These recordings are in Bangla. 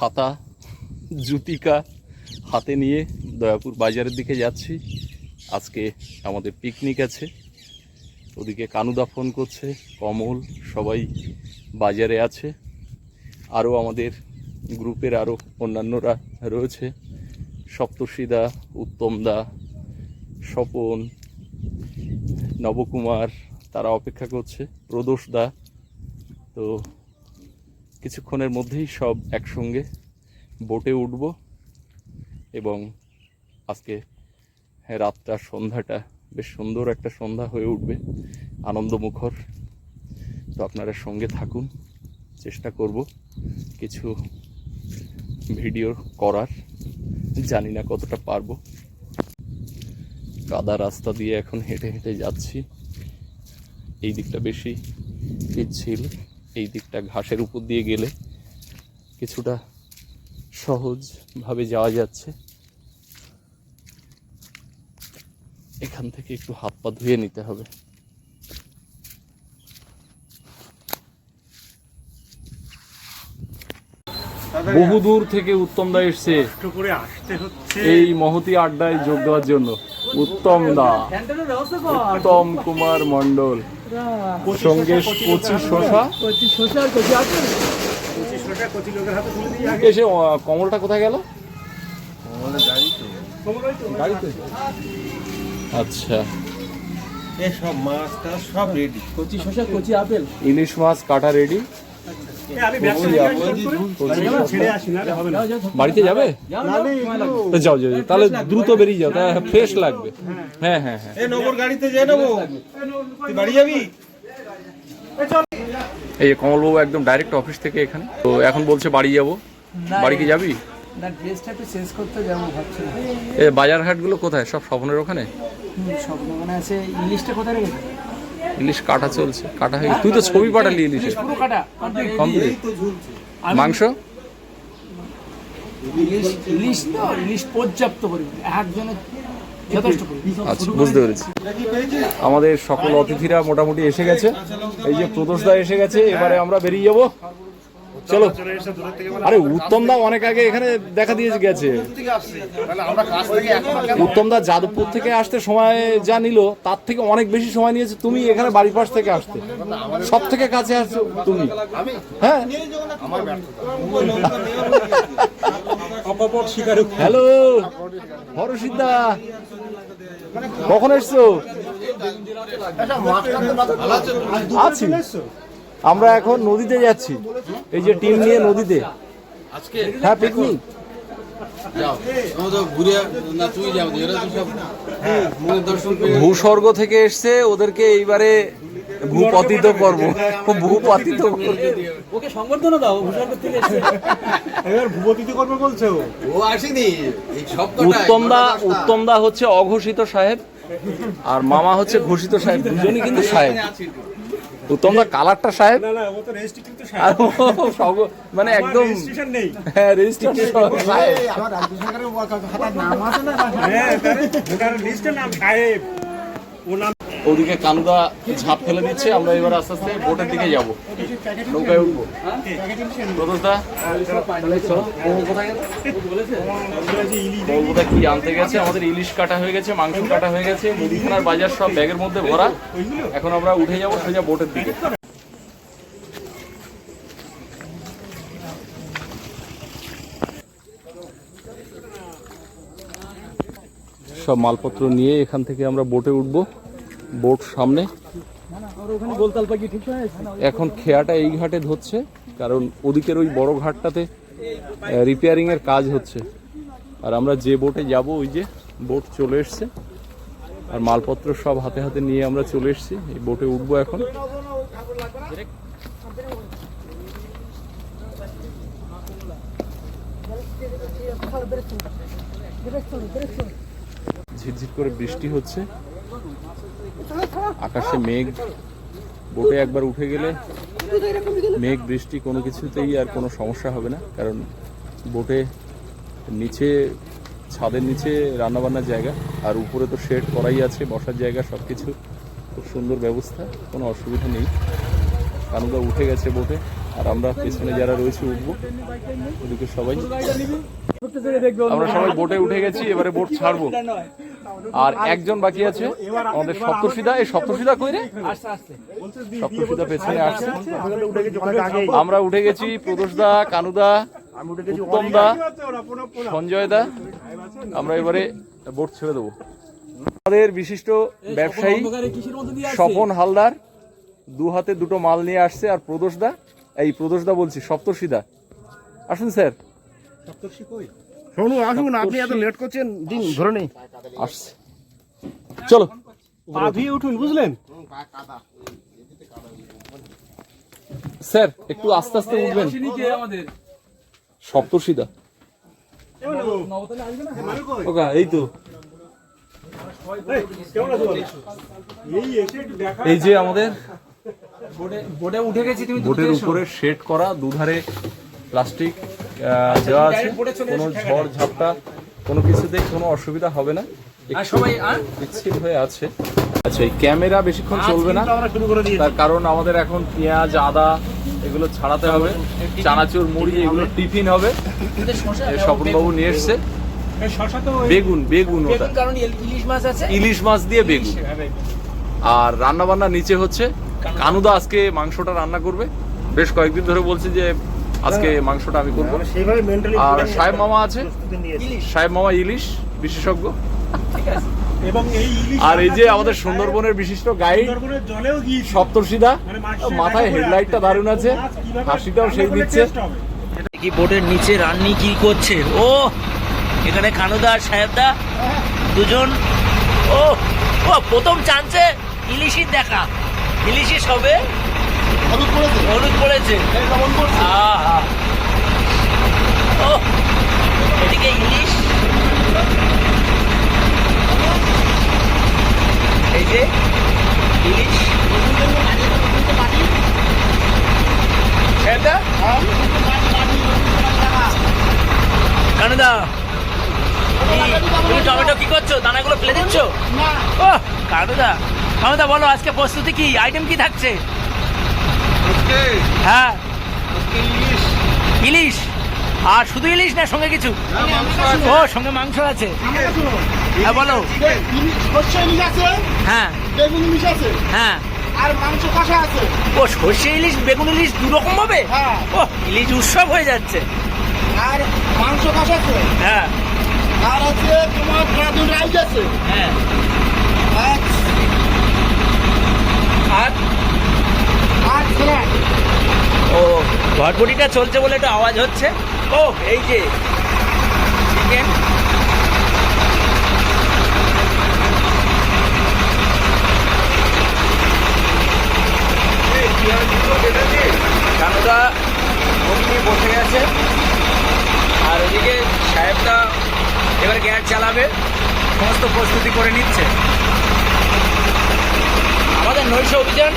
ছাতা জুতিকা হাতে নিয়ে দয়াপুর বাজারের দিকে যাচ্ছি। আজকে আমাদের পিকনিক আছে। ওদিকে কানুদা ফোন করছে, কমল সবাই বাজারে আছে। আরও আমাদের গ্রুপের আরও অন্যান্যরা রয়েছে। সপ্তর্ষিদা, উত্তমদা, স্বপন, নবকুমার, তারা অপেক্ষা করছে। প্রদোষদা, তো কিছুক্ষণের মধ্যেই সব একসঙ্গে বোটে উঠব এবং আজকে রাতটা, সন্ধ্যাটা বেশ সুন্দর একটা সন্ধ্যা হয়ে উঠবে, আনন্দমুখর। তো আপনারা সঙ্গে থাকুন, চেষ্টা করব কিছু ভিডিও করার। জানি না কতটা পারব। কাদা রাস্তা দিয়ে এখন হেঁটে হেঁটে যাচ্ছি। এই দিকটা বেশি পিচ্ছিল। এই দিকটা ঘাসের উপর দিয়ে গেলে কিছুটা সহজভাবে যাওয়া যাচ্ছে। এখান থেকে একটু হাত পা ধুয়ে নিতে হবে। বহু দূর থেকে উত্তম দা এসছে। কষ্ট করে আসতে হচ্ছে। এই মহতি আড্ডায় যোগ দেওয়ার জন্য। উত্তম দা। উত্তম কুমার মন্ডল সঙ্গে কচি শশা। পঁচিশ টাকা কচি লোকের হাতে তুলে দিয়ে আগে। এসে কমলটা কোথায় গেল? গাড়িতে? আচ্ছা। সব মাছ সব রেডি কচি শসা কচি আপেল। ইলিশ মাছ কাটা রেডি বাড়িতে যাবে যাও যাও যাও। তাহলে দ্রুত বেরিয়ে যাও। তাহলে ফ্রেশ লাগবে। হ্যাঁ। হ্যাঁ হ্যাঁ নগর গাড়িতে যে নেব। বাড়ি যাবি? এই যে কমলবাবু একদম ডাইরেক্ট অফিস থেকে এখানে। তো এখন বলছে বাড়ি যাব। বাড়ি কি যাবি? না ড্রেসটা একটু চেঞ্জ করতে যাব ভাবছি এই বাজার হাটগুলো কোথায়? সব স্বপ্নের ওখানে? সব মনে আছে ইলিশটা কোথায় রেখেছে? ইলিশ কাটা চলছে কাটা হয়ে তুই তো ছবি পাঠালি ইলিশের কাটা। কমপ্লিট। মাংস? ইলিশ ইলিশ তো ইলিশ পর্যাপ্ত পরিমাণে। একজনের যথেষ্ট পরিমাণে। আচ্ছা বুঝতে পেরেছি। আমাদের সকল অতিথিরা মোটামুটি এসে গেছে। এই যে প্রদোষদা এসে গেছে এবারে আমরা বেরিয়ে যাব। চলো। আরে উত্তম দা অনেক আগে এখানে দেখা দিয়ে গেছে। উত্তম দা যাদবপুর থেকে আসতে সময় যা নিল তার থেকে অনেক বেশি সময় নিয়েছে তুমি এখানে বাড়ির পাশ থেকে আসতে। সব থেকে কাছে আসছো তুমি। হ্যাঁ? হ্যালো হরসিদ্ধা কখন এসছো? আছি। আমরা এখন নদীতে যাচ্ছি। এই যে টিম নিয়ে নদীতে। হ্যাঁ পিকনিক সব মনের দর্শন পেয়ে ভূস্বর্গ থেকে এসছে ওদেরকে এইবারে ভূপাতিত করব। ভূপাতিত করব। ওকে সংবর্ধনা দাও ভূস্বর্গ থেকে এবার ভূপতিতে করবে বলছে ও। ও আসেনি এই সব উত্তম দা উত্তম দা হচ্ছে অঘোষিত সাহেব আর মামা হচ্ছে ঘোষিত সাহেব দুজনই কিন্তু সাহেব। দা কালারটা সাহেব। মানে একদম নেই। হ্যাঁ রেজিস্ট্রেশন সাহেব। হ্যাঁ ওদিকে কানুদা ঝাঁপ ফেলে দিচ্ছে, আমরা এবার আস্তে আস্তে বোটের দিকে যাব। নৌকায় উঠবো। প্রদোষদা? কোথায় গেল? বলবোদা কি আনতে গেছে? আমাদের ইলিশ কাটা হয়ে গেছে, মাংস কাটা হয়ে গেছে, মুদিখানার বাজার সব ব্যাগের মধ্যে ভরা। এখন আমরা উঠে যাব সোজা বোটের দিকে। সব মালপত্র নিয়ে এখান থেকে আমরা বোটে উঠব। বোট সামনে। এখন খেয়াটা এই ঘাটে ধরছে, কারণ ওদিকের ওই বড় ঘাটটাতে রিপেয়ারিং এর কাজ হচ্ছে। আর আমরা যে বোটে যাব, ওই যে বোট চলে এসছে। আর মালপত্র সব হাতে হাতে নিয়ে আমরা চলে এসেছি। এই বোটে উঠবো এখন। ঝিরঝির করে বৃষ্টি হচ্ছে। আকাশে মেঘ, বোটে একবার উঠে গেলে মেঘ, বৃষ্টি কোনো কিছুতেই আর কোনো সমস্যা হবে না, কারণ বোটে নিচে, ছাদের নিচে রান্নাবান্নার জায়গা, আর উপরে তো শেড করাই আছে, বসার জায়গা সব কিছু খুব সুন্দর ব্যবস্থা, কোনো অসুবিধা নেই। কানুদা উঠে গেছে বোটে, আর আমরা পেছনে যারা রয়েছে উঠবো, ওদিকে সবাই। আমরা সবাই বোটে উঠে গেছি, এবারে বোট ছাড়বো। আর একজন বাকি আছে, আমাদের সপ্তর্ষিদা। এই সপ্তর্ষিদা কই রে? সপ্তর্ষিদা পেছনে আসছে। আমরা উঠে গেছি প্রদোষদা কানুদা, উত্তমদা, সঞ্জয়দা। আমরা এবারে বোট ছেড়ে দেবো। আমাদের বিশিষ্ট ব্যবসায়ী স্বপন হালদার দু হাতে দুটো মাল নিয়ে আসছে, আর প্রদোষদা এই প্রদোষদা বলছি, সপ্তর্ষিদা। আসুন, স্যার। শোনো আসুন আপনি এত লেট করছেন দিন ধরে নেই। আসছে। চলো। পা ধুয়ে উঠুন বুঝলেন? স্যার একটু আস্তে আস্তে উঠবেন। সপ্তর্ষিদা। ওকা এই তো। যে আমাদের বোটে উঠে গেছি তুমি বোটের উপরে শেড করা দুধারে প্লাস্টিক। দেওয়া আছে কোনো ঝড় ঝাপটা কোনো কিছুতে কোনো অসুবিধা হবে না। সবাই বিচ্ছিন্ন হয়ে আছে। আচ্ছা এই ক্যামেরা বেশিক্ষণ চলবে না। তার কারণ আমাদের এখন পেঁয়াজ আদা এগুলো ছাড়াতে হবে। চানাচুর মুড়ি এগুলো টিফিন হবে। স্বপনবাবু নিয়ে এসছে। বেগুন বেগুন ওটা। ইলিশ মাছ ইলিশ মাছ দিয়ে বেগুন। আর রান্না বান্না নিচে হচ্ছে। কানুদা আজকে মাংসটা রান্না করবে। বেশ কয়েকদিন ধরে বলছি যে আজকে মাংসটা আমি করব। আর সাহেব মামা আছে। সাহেব মামা ইলিশ বিশেষজ্ঞ। এবং এই ইলিশ আর এই যে আমাদের সুন্দরবনের বিশিষ্ট গাইড সুন্দরবনের জলেও গিয়েছি সপ্তর্ষিদা মানে মাথায় হেডলাইটটা দারুণ আছে। হাসিটাও সেই দিচ্ছে। কি বোটের নিচে রান্নি কি করছে। ও এখানে কানুদা আর সাহেবদা দুজন। ও ও প্রথম চান্সে ইলিশির দেখা। ইলিশি সবে হলুদ পড়েছে? আহা। ও এদিকে ইলিশ। এই যে ইলিশ। কানুদা তুমি টমেটো কি করছ? দানাগুলো ফেলে দিচ্ছ? ও কানুদা কানুদা বলো আজকে প্রস্তুতি কি? আইটেম কি থাকছে? হ্যাঁ। ইলিশ। আর শুধু ইলিশ না সঙ্গে কিছু? ও সঙ্গে মাংস আছে। হ্যাঁ বলো। হ্যাঁ। বেগুন ইলিশ আছে? হ্যাঁ। আর মাংস কষা আছে? ও সর্ষে ইলিশ বেগুন ইলিশ দু রকম হবে? হ্যাঁ। ও ইলিশ উৎসব হয়ে যাচ্ছে। আর মাংস কষা আছে? হ্যাঁ। আর আছে তোমার ড্রাগন রাইস আছে? হ্যাঁ। আর ও ঘটবটিটা চলছে বলে একটু আওয়াজ হচ্ছে। ও এই যে। চিকেন। কানুদা মুখ বসে গেছে। আর ওদিকে সাহেবটা এবার গ্যাস চালাবে সমস্ত প্রস্তুতি করে নিচ্ছে। আমাদের নৈশ অভিযান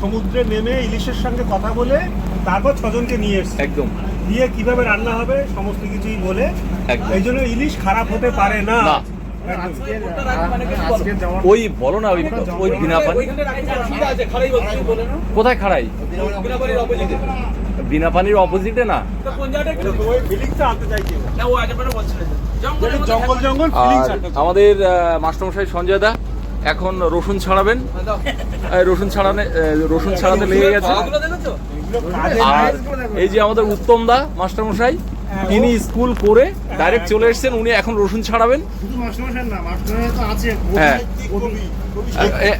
সমুদ্রে নেমে ইলিশের সঙ্গে কথা বলে তারপর ছজনকে নিয়ে এসছে। একদম। দিয়ে কীভাবে রান্না হবে সমস্ত কিছুই বলে। একদম। এই জন্য ইলিশ খারাপ হতে পারে না। না। ওই বলো না ওই ওই বিনা পানি কোথায় খাড়াই বিনা পানির অপোজিটে না? আমাদের মাস্টারমশাই সঞ্জয় দা। এখন রসুন ছাড়াবেন। রসুন ছাড়ানে রসুন ছাড়াতে লেগে গেছে। আর এই যে আমাদের উত্তম দা মাস্টারমশাই তিনি স্কুল করে ডাইরেক্ট চলে এসেছেন উনি এখন রসুন ছাড়াবেন। হ্যাঁ। কবি কবি এ,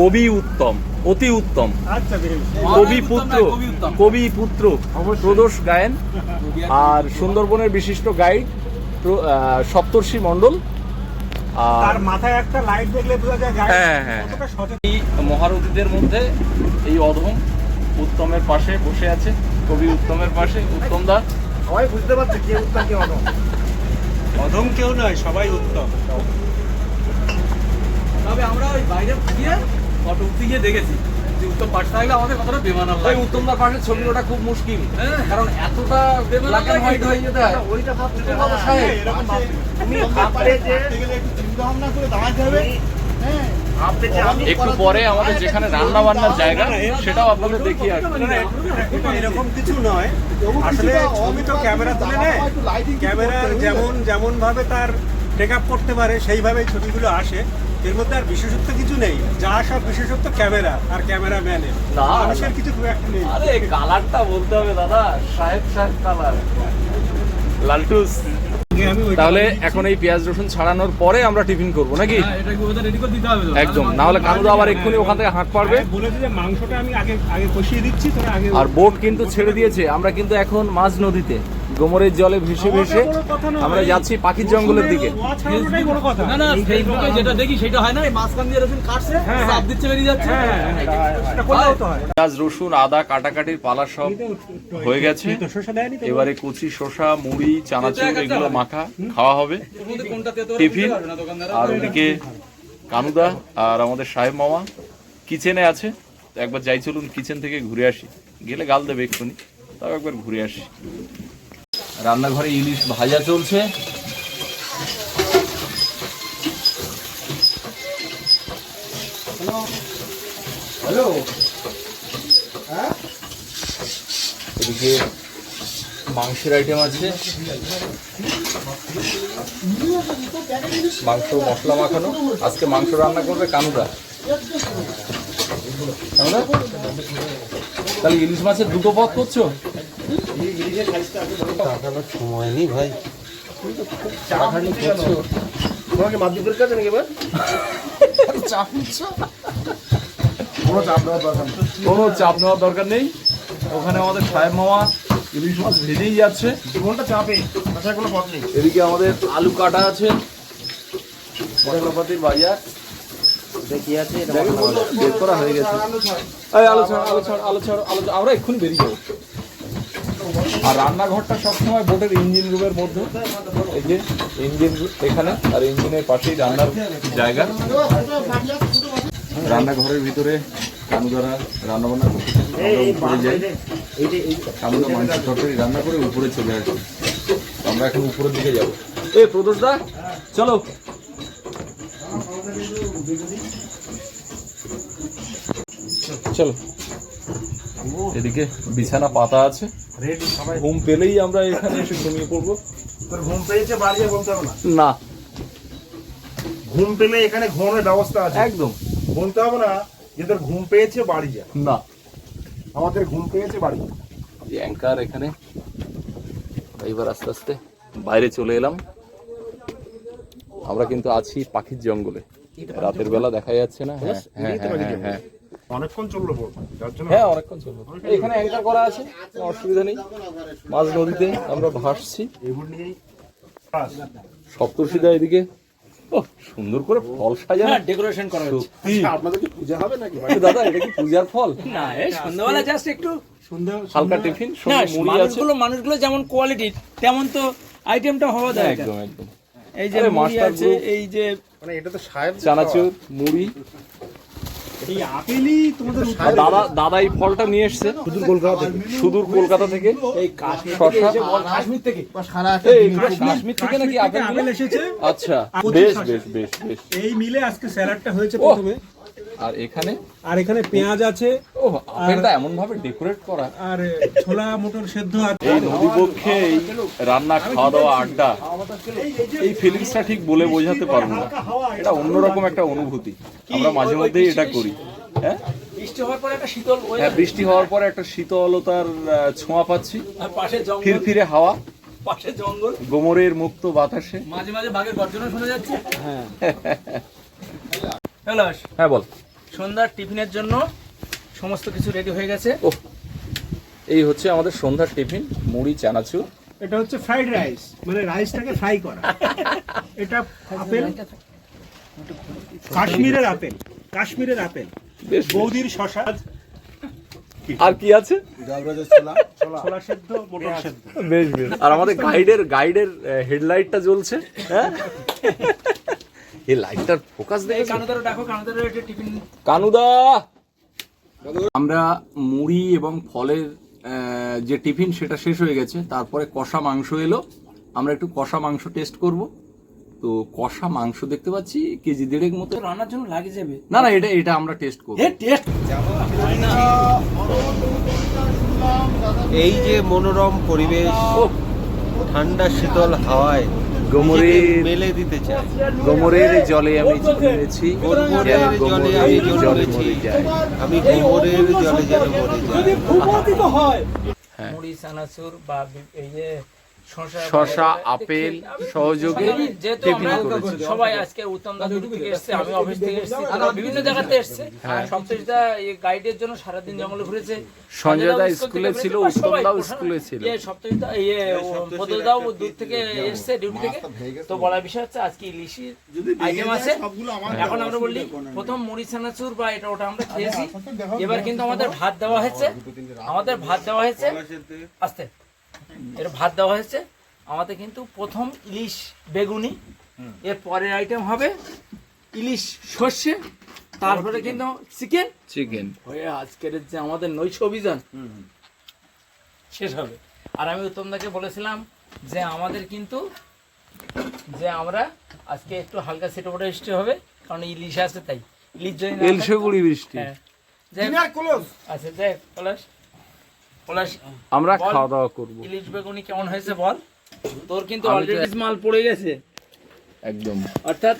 কবি উত্তম। অতি উত্তম। আচ্ছা কবি পুত্র কবি পুত্র প্রদোষ গায়েন। আর সুন্দরবনের বিশিষ্ট গাইড সপ্তর্ষি মণ্ডল। তার আর মাথায় একটা লাইট দেখলে বোঝা যায় হ্যাঁ, হ্যাঁ, এই মহারথীদের মধ্যে এই অধম উত্তমের পাশে বসে আছে কবি উত্তমের পাশে উত্তম দা। সবাই বুঝতে পারছে কে উত্তম কে অধম। অধম কেউ নয় সবাই উত্তম। তবে আমরা ওই বাইরে গিয়ে ফটো উঠতে গিয়ে দেখেছি। উত্তম পাশ থাকলে আমাদের কতটা বেমানান ওই উত্তমদার পাশে ছবি ওটা খুব মুশকিল কারণ এতটা হোয়াইট হয়ে যেতে হয় ওইটা ভাবতে উত্তম বাবু সাহেব তুমি ভাবতে যে চিন্তা ভাবনা করে দাঁড়াতে হবে হ্যাঁ ভাবতে যে আমি একটু পরে আমাদের যেখানে রান্না বান্নার জায়গা সেটাও আপনাদের দেখিয়ে আসব এরকম কিছু নয় আসলে ছবি তো ক্যামেরা তুলে নেয় ক্যামেরার যেমন যেমন ভাবে তার টেক আপ করতে পারে সেইভাবেই ছবিগুলো আসে এর মধ্যে আর বিশেষত্ব কিছু নেই। যা সব বিশেষত্ব ক্যামেরা আর ক্যামেরাম্যানের না। মানুষের কিছু খুব একটা নেই। আরে কালারটা বলতে হবে দাদা সাহেব সাহেব কালার। লালটুস তাহলে এখন এই পেঁয়াজ রসুন ছাড়ানোর পরে আমরা টিফিন করব নাকি? তো? একদম। না হলে কানুদা আবার এক্ষুনি ওখান থেকে হাঁক পারবে। মাংসটা আমি আগে আগে কষিয়ে দিচ্ছি আর বোট কিন্তু ছেড়ে দিয়েছে। আমরা কিন্তু এখন মাঝ নদীতে। গোমরের জলে ভেসে ভেসে। আমরা যাচ্ছি পাখির জঙ্গলের দিকে। ওয়া ছাড়ানোটাই বড় কথা না না ফেসবুকে যেটা দেখি সেটা হয় না মাঝখান দিয়ে রসুন কাটছে হ্যাঁ, চাপ দিচ্ছে বেরিয়ে যাচ্ছে। হ্যাঁ হ্যাঁ, এটা করলেও তো হয়। পেঁয়াজ রসুন আদা কাটাকাটির পালা সব হয়ে গেছে। এবারে কচি শসা মুড়ি চানাচুর এগুলো মাখা খাওয়া হবে। টিফিন আর ওদিকে কানুদা আর আমাদের সাহেব মামা কিচেনে আছে। একবার যাই চলুন কিচেন থেকে ঘুরে আসি। গেলে গাল দেবে এক্ষুনি তাও একবার ঘুরে আসি। রান্নাঘরে ইলিশ ভাজা চলছে। হ্যালো? এদিকে মাংসের আইটেম আছে। মাংস, মশলা মাখানো। আজকে মাংস রান্না করবে কানুদা তাহলে ইলিশ মাছের দুটো পথ করছ? সময় নেই ভাই। তোমাকে মাধ্যমিক পরীক্ষা নাকি এবার? চাপ নিচ্ছ কোনো চাপ দেওয়ার দরকার কোনো চাপ নেওয়ার দরকার নেই। ওখানে আমাদের সাহেব মামা ইলিশ মাছ ভেজেই যাচ্ছে জীবনটা চাপে আসার কোনো পথ নেই। এদিকে আমাদের আলু কাটা আছে। মশলাপাতির বাজার কি আছে? দেখে বলল, বের করা হয়ে গেছে। এই আলু ছাড় আলু ছাড় আলু ছাড় আলু আমরা এক্ষুনি বেরিয়ে যাব। আর রান্নাঘরটা সবসময় বোটের ইঞ্জিন রুমের মধ্যে। এই যে ইঞ্জিন এখানে আর ইঞ্জিনের পাশেই রান্নার জায়গা। রান্নাঘরের ভিতরে কানুদারা রান্না বান্না করতে উপরে যাই। কানুদা মাংস তরকারি রান্না করে উপরে চলে আসি। আমরা এখন উপরের দিকে যাব। এ প্রদোষ দা চলো। চলো। এদিকে বিছানা পাতা আছে। রেডি সবাই। ঘুম পেলেই আমরা এখানে এসে ঘুমিয়ে পড়ব। তোর ঘুম পেয়েছে বাড়ি যা বলতে হবে না। না। ঘুম পেলে এখানে ঘুমানোর ব্যবস্থা আছে। একদম। বলতে হবে না যে তোর ঘুম পেয়েছে বাড়ি যা। না। আমাদের ঘুম পেয়েছে বাড়ি যা। অ্যাঙ্কার এখানে। এইবার আস্তে আস্তে বাইরে চলে এলাম। আমরা কিন্তু আছি পাখির জঙ্গলে। রাতের বেলা দেখা যাচ্ছে না। হ্যাঁ হ্যাঁ হ্যাঁ। অনেকক্ষণ চলল বল। যার জন্য হ্যাঁ অনেকক্ষণ এখানে অ্যাঙ্কার করা আছে কোনো অসুবিধা নেই। মাঝ নদীতে আমরা ভাসছি। সপ্তর্ষিদা এদিকে। সুন্দর করে ফল সাজানো। ডেকোরেশন করা সত্যি। আপনাদের কি পূজা হবে নাকি? দাদা এটা কি পূজার ফল? না এই সন্ধ্যাবেলা জাস্ট একটু হালকা টিফিন মানুষগুলো মানুষগুলো যেমন কোয়ালিটি তেমন তো আইটেমটা হওয়া দরকার একদম একদম। এই যে মাস্টার এই যে মানে এটা তো সাহেব চানাচুর মুড়ি। এই আপেলই তোমাদের দাদা দাদা এই ফলটা নিয়ে এসছে। সুদূর কলকাতা থেকে। সুদূর কলকাতা থেকে। এই কাশ্মীর থেকে কাশ্মীর থেকে। নাকি আপেল এসেছে। আচ্ছা বেশ বেশ বেশ বেশ। এই মিলে আজকে স্যালাডটা হয়েছে প্রথমে। আর এখানে? আর এখানে পেঁয়াজ আছে। ও আপেলটা এমন ভাবে ডেকোরেট করা। আর ছোলা মটর সেদ্ধ আছে। এই নদী পক্ষে রান্না খাওয়া দাওয়া আড্ডা। এই ফিলিংসটা ঠিক বলে বোঝাতে পারব না। এটা অন্যরকম একটা অনুভূতি। আমরা মাঝে মধ্যেই এটা করি। হ্যাঁ? বৃষ্টি হওয়ার পরে একটা শীতল হ্যাঁ বৃষ্টি হওয়ার পরে একটা শীতলতার ছোঁয়া পাচ্ছি। পাশে ফিরফিরে হাওয়া। পাশে জঙ্গল। গোমরের মুক্ত বাতাসে। মাঝে মাঝে বাঘের গর্জনা শোনা যাচ্ছে। হ্যাঁ। হ্যাঁ বল। সন্ধ্যার টিফিনের জন্য সমস্ত কিছু রেডি হয়ে গেছে। ও এই হচ্ছে আমাদের সন্ধ্যার টিফিন মুড়ি চানাচুর। এটা হচ্ছে ফ্রাইড রাইস মানে রাইসটাকে ফ্রাই করা। এটা আপেল কাশ্মীরের আপেল কাশ্মীরের আপেল বেশ বৌদির শশা। আর কি আছে? ছোলা সেদ্ধ মটর সেদ্ধ। বেশ বেশ। আর আমাদের গাইডের গাইডের হেডলাইটটা জ্বলছে হ্যাঁ? এই লাইটটার ফোকাস দেখে কানুদারও ডাকো কানুদারও টিফিন কানুদা। আমরা মুড়ি এবং ফলের যে টিফিন সেটা শেষ হয়ে গেছে তারপরে কষা মাংস এলো। আমরা একটু কষা মাংস টেস্ট করব। তো কষা মাংস দেখতে পাচ্ছি কেজি দেড়েক মতো। রান্নার জন্য লাগে যাবে। না না এটা এটা আমরা টেস্ট করব। টেস্ট এই যে মনোরম পরিবেশ ঠান্ডা শীতল হাওয়ায় মেলে দিতে চাই। গোমরের জলে আমি নেমেছি গোমরের জলে আমি জলে মরে আমি গোমরের জলে যেন মরে যাই হ্যাঁ। মুড়ি চানাচুর বা এই যে শসা আপেল সহযোগে টিফিন করেছি। সবাই আজকে উত্তম থেকে এসেছে আমি অফিস থেকে এসেছি। বিভিন্ন জায়গাতে এসেছে। সপ্তমীদা এই গাইডের জন্য সারাদিন জঙ্গলে ঘুরেছে। হ্যাঁ। সঞ্জয় দা স্কুলে ছিল, উত্তম দাও স্কুলে ছিল। ইয়ে ইয়ে পদদাও দূর থেকে এসেছে ডিউটি থেকে। তো বলার বিষয় হচ্ছে আজকে ইলিশির আইটেম আছে। এখন আমরা বললি প্রথম মুড়ি চানাচুর বা এটা ওটা আমরা খেয়েছি। এবার কিন্তু আমাদের ভাত দেওয়া হয়েছে। আমাদের ভাত দেওয়া হয়েছে। আস্তে। এর ভাত দেওয়া হয়েছে। আমাদের কিন্তু প্রথম ইলিশ বেগুনি। এর পরের আইটেম হবে ইলিশ সর্ষে তারপরে কিন্তু চিকেন চিকেন হয়ে আজকের যে আমাদের নৈশ অভিযান শেষ হবে। আর আমি উত্তমদাকে বলেছিলাম যে আমাদের কিন্তু যে আমরা আজকে একটু হালকা সেটে ওটা এসতে হবে কারণ ইলিশ আছে তাই। ইলিশ যদি না বৃষ্টি। হ্যাঁ। যাই হোক, আচ্ছা যাই পলাশ আমরা খাওয়া দাওয়া করব। ইলিশ বেগুনি কেমন হয়েছে বল? তোর কিন্তু অলরেডি মাল পড়ে গেছে। একদম। অর্থাৎ